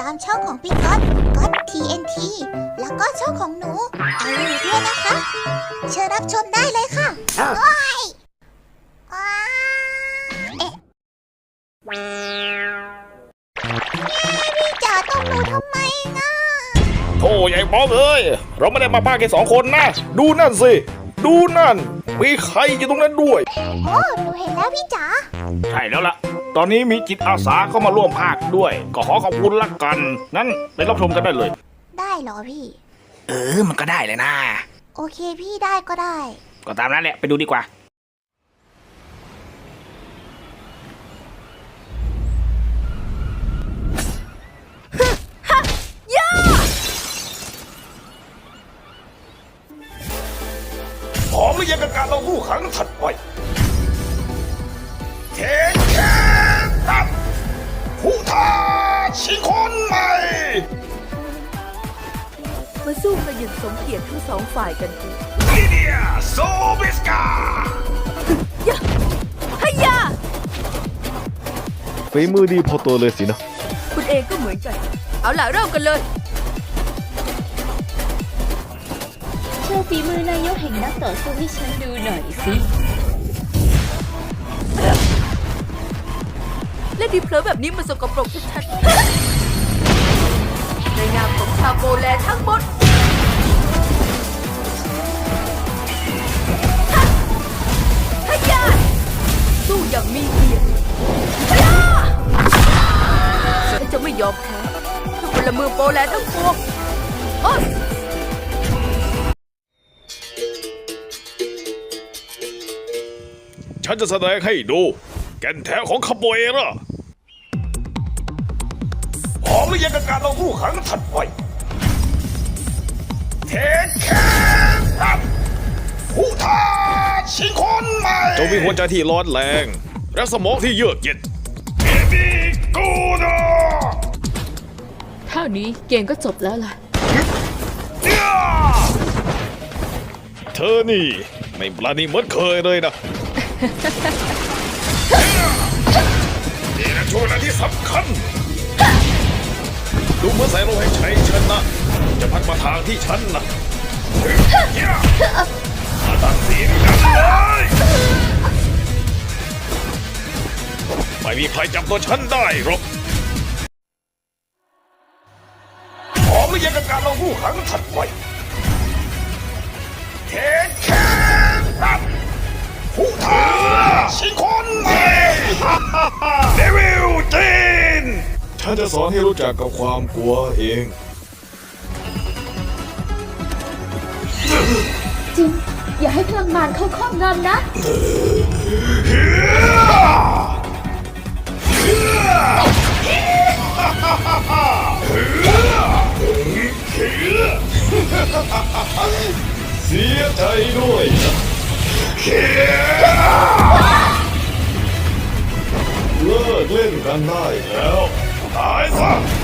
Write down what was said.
ของพี่ก๊อตก๊อต TNT แล้วก็ช่องของหนูเอาอยู่ด้วยนะคะ เชิญรับชมได้เลยค่ะโอ้ยว้าเอ๊ะแม่พี่จ๋าต้องหนูทำไมนะโธ่ใหญ่ป๊อปเอ้ยเราไม่ได้มาพากแค่สองคนนะ ดูนั่นสิ ดูนั่น มีใครอยู่ตรงนั้นด้วย โอ้หนูเห็นแล้วพี่จ๋าใช่แล้วล่ะ ตอนนี้มีจิตอาสาเข้ามาร่วมภาคด้วย ก็ขอขอบคุณละกัน นั้นไปรับชมกันได้เลย ได้เหรอพี่ เออ มันก็ได้เลยนะ โอเคพี่ได้ก็ได้ ก็ตามนั้นแหละ ไปดูดีกว่า พร้อมหรือยังกับการลงผู้ขังถัดไปเทนแคน กียรติทั้งสองฝ่ายกันเถอะลิเดียโซบิสกายะฮยาฝีมือดีพอตัวเลยสินะ คุณเองก็เหมือนกัน เอาล่ะเริ่มกันเลยโชว์ฝีมือนายกแห่งนักต่อสู้ให้ฉันดูหน่อยสิและดีเพลอแบบนี้มันสกปรกชัดๆในนามของชาวโปแลนด์ทั้งหมด ไม่ยอมแพ้เพื่อพลเมืองโปแลนด์ทั้งปวงโอ้ยฉันจะแสดงให้ดู แก่นแท้ของคาโบเอร่าพร้อมหรือยังกับการลงผู้ขังถัดไปเทคแคนตับผู้ท้าชิงคนใหม่จงมีหัวใจที่ร้อนแรง และสมองที่เยือกเย็นเอบิกูโดเท่านี้เกมก็จบแล้วล่ะ เธอนี่ ไม่ปราณีเหมือนเคยเลยนะนี่นะช่วงเวลาที่สำคัญ ดูเหมือนสายลมแห่งชัยชนะ จะพัดมาทางที่ฉันนะมาตัดสินกันเลยไม่มีใครจับตัวฉันได้หรอก พร้อมหรือยังกับการลงผู้ขังถัดไปเทคแคนตับผู้ท้าชิงคนใหม่เดวิลเจนฉันจะสอนให้รู้จักกับความกลัวเองจริงอย่าให้พลังงานเข้าครอบงำนะเสียใจด้วยนะเลิกเล่นกันได้แล้ว ตายซะ